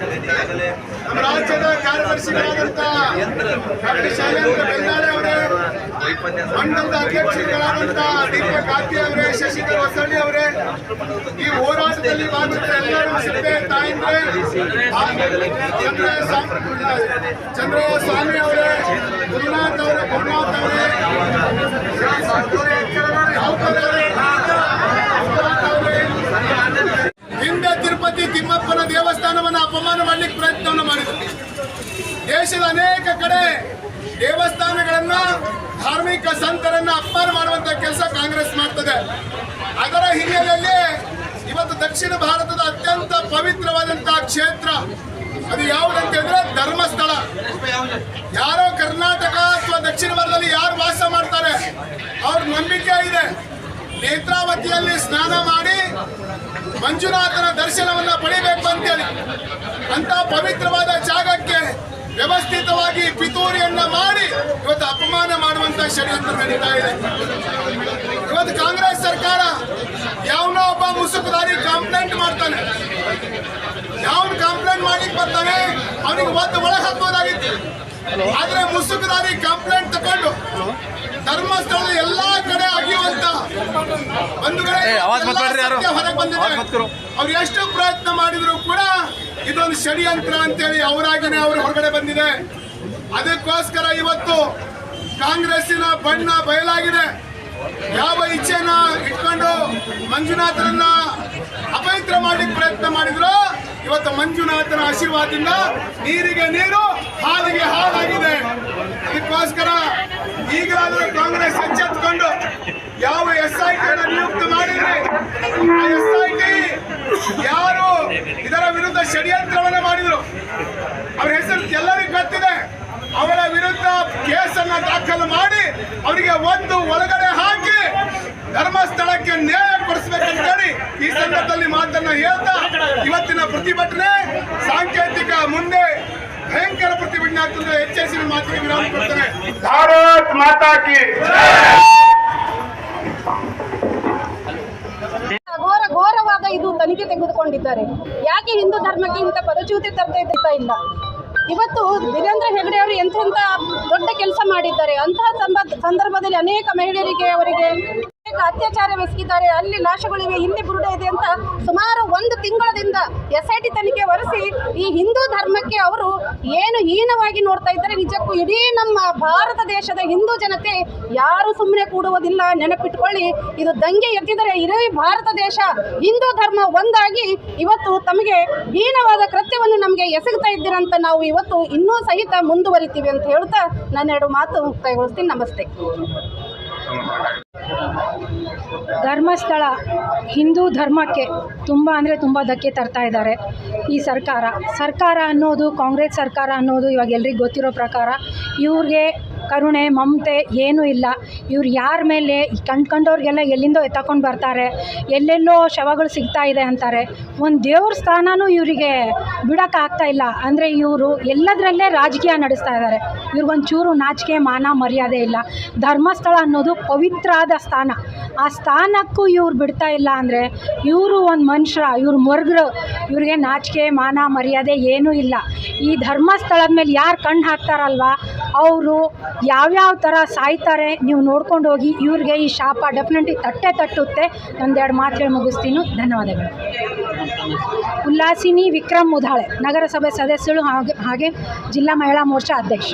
ನಮ್ಮ ರಾಜ್ಯದ ಕಾರ್ಯದರ್ಶಿಗಳಾದಂತಹ ಡಾಕ್ಟರ್ ಶೈಲೇಂದ್ರ ಬೆಲ್ಲಾರೆ ಅವರೇ ಮಂಡಲದ ಅಧ್ಯಕ್ಷರುಗಳಾದಂಥ ದೀಪಕ್ ಕಾರ್ತಿ ಅವರೇ ಶಶಿಧರ್ ಹೊಸಳ್ಳಿ ಅವರೇ ಈ ಹೋರಾಟದಲ್ಲಿ ಭಾಗವಹಿಸಿದ ಎಲ್ಲರೂ ಸಿದ್ದೆ ತಾಯಿಂದ್ರೆ. ಚಂದ್ರ ಚಂದ್ರಯ್ಯ ಸ್ವಾಮಿ ಅವರೇ ಗುರುನಾಥ್ ಅವರೇ ಗುರುನಾಥ್ ಅವರೇ ರಾವ್ಕರ್ ಅವರೇ, ರಾವ್ಕರ್ ಅವರೇ, ಹಿಂದೆ ತಿರುಪತಿ ತಿಮ್ಮಪ್ಪನ ದೇವಸ್ಥಾನವನ್ನು ಅಪಮಾನ ಮಾಡಲಿಕ್ಕೆ ಪ್ರಯತ್ನವನ್ನು ಮಾಡಿದರು ದೇಶದ ಅನೇಕ ಕಡೆ ದೇವಸ್ಥಾನಗಳನ್ನ ಧಾರ್ಮಿಕ ಸಂತರನ್ನ ಅಪಮಾನ ಮಾಡುವಂತ ಕೆಲಸ ಕಾಂಗ್ರೆಸ್ ಮಾಡ್ತದೆ. ಅದರ ಹಿನ್ನೆಲೆಯಲ್ಲಿ ಇವತ್ತು ದಕ್ಷಿಣ ಭಾರತದ ಅತ್ಯಂತ ಪವಿತ್ರವಾದಂತಹ ಕ್ಷೇತ್ರ, ಅದು ಯಾವುದಂತ ಹೇಳಿದ್ರೆ ಧರ್ಮಸ್ಥಳ. ಯಾರೋ ಕರ್ನಾಟಕ ಅಥವಾ ದಕ್ಷಿಣ ಭಾರತದಲ್ಲಿ ಯಾರು ವಾಸ ಮಾಡ್ತಾರೆ, ಅವ್ರ ನಂಬಿಕೆ ಇದೆ. ನೇತ್ರಾವತಿಯಲ್ಲಿ ಸ್ನಾನ ಮಾಡಿ ಮಂಜುನಾಥನ ದರ್ಶನವನ್ನ ಪಡಿಬೇಕು ಅಂತೇಳಿ. ಅಂತ ಪವಿತ್ರವಾದ ಜಾಗಕ್ಕೆ ವ್ಯವಸ್ಥಿತವಾಗಿ ಪಿತೂರಿಯನ್ನ ಮಾಡಿ ಇವತ್ತು ಅಪಮಾನ ಮಾಡುವಂತ ಷಡ್ಯಂತ್ರ ನಡೀತಾ ಇದೆ. ಇವತ್ತು ಕಾಂಗ್ರೆಸ್ ಸರ್ಕಾರ ಯಾವನೋ ಒಬ್ಬ ಮುಸುಕುದಾರಿ ಕಂಪ್ಲೇಂಟ್ ಮಾಡ್ತಾನೆ. ಯಾವನ್ ಕಂಪ್ಲೇಂಟ್ ಮಾಡ್ಲಿಕ್ಕೆ ಬರ್ತಾನೆ ಅವನಿಗೆ ಒಂದು ಒಳಗೆ ಹಾಕ್ಬೋದಾಗಿತ್ತು. ಆದ್ರೆ ಮುಸುಕುದಾರಿ ಕಂಪ್ಲೇಂಟ್ ತಗೊಂಡು ಧರ್ಮಸ್ಥಳದ ಎಲ್ಲಾ ಕಡೆ ಅಗಿಯುವಂತ ಒಂದು ಕಡೆ ಹೊರಗೆ ಬಂದಿದೆ. ಆವಾಜ್ ಮತ್ ಅವ್ರು ಎಷ್ಟು ಪ್ರಯತ್ನ ಮಾಡಿದ್ರು ಕೂಡ ಇದೊಂದು ಷಡ್ಯಂತ್ರ ಅಂತೇಳಿ ಅವರಾಗಿನೇ ಅವರು ಹೊರಗಡೆ ಬಂದಿದೆ. ಅದಕ್ಕೋಸ್ಕರ ಇವತ್ತು ಕಾಂಗ್ರೆಸ್ಸಿನ ಬಣ್ಣ ಬಯಲಾಗಿದೆ. ಯಾವ ಇಚ್ಛೆನ ಇಟ್ಕೊಂಡು ಮಂಜುನಾಥರನ್ನ ಅಪವಿತ್ರ ಮಾಡಿ ಪ್ರಯತ್ನ ಮಾಡಿದ್ರು, ಇವತ್ತು ಮಂಜುನಾಥನ ಆಶೀರ್ವಾದದಿಂದ ನೀರಿಗೆ ನೀರು, ಹಾಲಿಗೆ ಹಾಲಾಗಿದೆ ಅದಕ್ಕೋಸ್ಕರ ಈಗಲಾದರೂ ಕಾಂಗ್ರೆಸ್ ಎಚ್ಚೆತ್ಕೊಂಡು ಯಾವ ಎಸ್ ಐ ಟಿ ನಿಯುಕ್ತ ಮಾಡಿದ್ರಿ ಎಸ್ ಐ ಟಿ ಯಾರು ಇದರ ವಿರುದ್ಧ ಷಡ್ಯಂತ್ರವನ್ನ ಮಾಡಿದ್ರು. ಅವ್ರ ಹೆಸರು ಎಲ್ಲ ಕೇಸನ್ನ ದಾಖಲು ಮಾಡಿ ಅವರಿಗೆ ಒಂದು ಒಳಗಡೆ ಹಾಕಿ ಧರ್ಮಸ್ಥಳಕ್ಕೆ ನ್ಯಾಯ ಕೊಡಿಸ್ಬೇಕಂತೇಳಿ ಈ ಸಂದರ್ಭದಲ್ಲಿ ಮಾತನ್ನ ಹೇಳ್ತಾ ಇವತ್ತಿನ ಪ್ರತಿಭಟನೆ ಸಾಂಕೇತಿಕ ಮುಂದೆ ಭಯಂಕರ ಪ್ರತಿಭಟನೆ ಆಗ್ತದೆ. ಎಚ್ಚರಿಸಿದ ಮಾತಿಗೆ ವಿರಾಮ ಕೊಡ್ತೇನೆ. ಭಾರತ್ ಮಾತಾ ಕಿ ಘೋರ ಘೋರವಾದ ಇದು ತನಿಖೆ ತೆಗೆದುಕೊಂಡಿದ್ದಾರೆ. ಯಾಕೆ ಹಿಂದೂ ಧರ್ಮಕ್ಕೆ ಇಂಥ ಪದಚ್ಯೂತಿ ತರ್ತಾ ಇದ್ದಿರ್ತಾ ಇಲ್ಲ? ಇವತ್ತು ವೀರೇಂದ್ರ ಹೆಗಡೆ ಅವರು ಎಂಥೆಂಥ ದೊಡ್ಡ ಕೆಲಸ ಮಾಡಿದ್ದಾರೆ. ಅಂತಹ ಸಂದರ್ಭದಲ್ಲಿ ಅನೇಕ ಮಹಿಳೆಯರಿಗೆ ಅವರಿಗೆ ಅತ್ಯಾಚಾರವೆಸಗಿದ್ದಾರೆ ಅಲ್ಲಿ ಲಾಶಗಳಿವೆ ಇಲ್ಲಿ ಬುರುಡ ಇದೆ ಅಂತ ಸುಮಾರು ಒಂದು ತಿಂಗಳದಿಂದ ಎಸ್ ಐ ಟಿ ತನಿಖೆ ವರೆಸಿ ಈ ಹಿಂದೂ ಧರ್ಮಕ್ಕೆ ಅವರು ಏನು ಹೀನವಾಗಿ ನೋಡ್ತಾ ಇದ್ದಾರೆ, ನಿಜಕ್ಕೂ ಇಡೀ ನಮ್ಮ ಭಾರತ ದೇಶದ ಹಿಂದೂ ಜನತೆ ಯಾರು ಸುಮ್ಮನೆ ಕೂಡುವುದಿಲ್ಲ, ನೆನಪಿಟ್ಕೊಳ್ಳಿ. ಇದು ದಂಗೆ ಎತ್ತಿದರೆ ಇಡೀ ಭಾರತ ದೇಶ ಹಿಂದೂ ಧರ್ಮ ಒಂದಾಗಿ ಇವತ್ತು ತಮಗೆ ಹೀನವಾದ ಕೃತ್ಯವನ್ನು ನಮಗೆ ಎಸಗುತ್ತಾ ಇದ್ದೀರಂತ ನಾವು ಇವತ್ತು ಇನ್ನೂ ಸಹಿತ ಮುಂದುವರಿತೀವಿ ಅಂತ ಹೇಳ್ತಾ ಎರಡು ಮಾತು ಮುಕ್ತಾಯಗೊಳಿಸ್ತೀನಿ. ನಮಸ್ತೆ. ಧರ್ಮಸ್ಥಳ ಹಿಂದೂ ಧರ್ಮಕ್ಕೆ ತುಂಬ ಅಂದರೆ ತುಂಬ ಧಕ್ಕೆ ತರ್ತಾ ಇದ್ದಾರೆ ಈ ಸರ್ಕಾರ. ಸರ್ಕಾರ ಅನ್ನೋದು ಕಾಂಗ್ರೆಸ್ ಸರ್ಕಾರ ಅನ್ನೋದು ಇವಾಗ ಎಲ್ರಿಗೂ ಗೊತ್ತಿರೋ ಪ್ರಕಾರ ಇವ್ರಿಗೆ ಕರುಣೆ, ಮಮತೆ ಏನೂ ಇಲ್ಲ. ಇವ್ರು ಯಾರ ಮೇಲೆ ಕಂಡ್ಕೊಂಡವ್ರಿಗೆಲ್ಲ ಎಲ್ಲಿಂದೋ ಎತ್ತಕೊಂಡು ಬರ್ತಾರೆ, ಎಲ್ಲೆಲ್ಲೋ ಶವಗಳು ಸಿಗ್ತಾ ಇದೆ ಅಂತಾರೆ. ಒಂದು ದೇವ್ರ ಸ್ಥಾನನೂ ಇವರಿಗೆ ಬಿಡೋಕ್ಕಾಗ್ತಾ ಇಲ್ಲ. ಅಂದರೆ ಇವರು ಎಲ್ಲದರಲ್ಲೇ ರಾಜಕೀಯ ನಡೆಸ್ತಾ ಇದ್ದಾರೆ ಇವ್ರಿಗೊಂಚೂರು ನಾಚಿಕೆ, ಮಾನ, ಮರ್ಯಾದೆ ಇಲ್ಲ. ಧರ್ಮಸ್ಥಳ ಅನ್ನೋದು ಪವಿತ್ರಾದ ಸ್ಥಾನ. ಆ ಸ್ಥಾನಕ್ಕೂ ಇವ್ರು ಬಿಡ್ತಾ ಇಲ್ಲ ಅಂದರೆ ಇವರು ಒಂದು ಮನುಷ್ಯ, ಇವ್ರು ಮರ್ಗರು. ಇವ್ರಿಗೆ ನಾಚಿಕೆ, ಮಾನ, ಮರ್ಯಾದೆ ಏನೂ ಇಲ್ಲ. ಈ ಧರ್ಮಸ್ಥಳದ ಮೇಲೆ ಯಾರು ಕಣ್ಣು ಹಾಕ್ತಾರಲ್ವ? ಅವರು ಯಾವ್ಯಾವ ಥರ ಸಾಯ್ತಾರೆ ನೀವು ನೋಡ್ಕೊಂಡು ಹೋಗಿ ಇವ್ರಿಗೆ ಈ ಶಾಪ ಡೆಫಿನೆಟ್ಲಿ ತಟ್ಟೆ ತಟ್ಟುತ್ತೆ. ಒಂದೆರಡು ಮಾತು ಹೇಳಿ ಮುಗಿಸ್ತೀನಿ. ಧನ್ಯವಾದಗಳು. ಉಲ್ಲಾಸಿನಿ ವಿಕ್ರಮ್ ಮುದಾಳೆ ನಗರಸಭೆ ಸದಸ್ಯಳು ಹಾಗೆ ಹಾಗೆ ಜಿಲ್ಲಾ ಮಹಿಳಾ ಮೋರ್ಚಾ ಅಧ್ಯಕ್ಷ.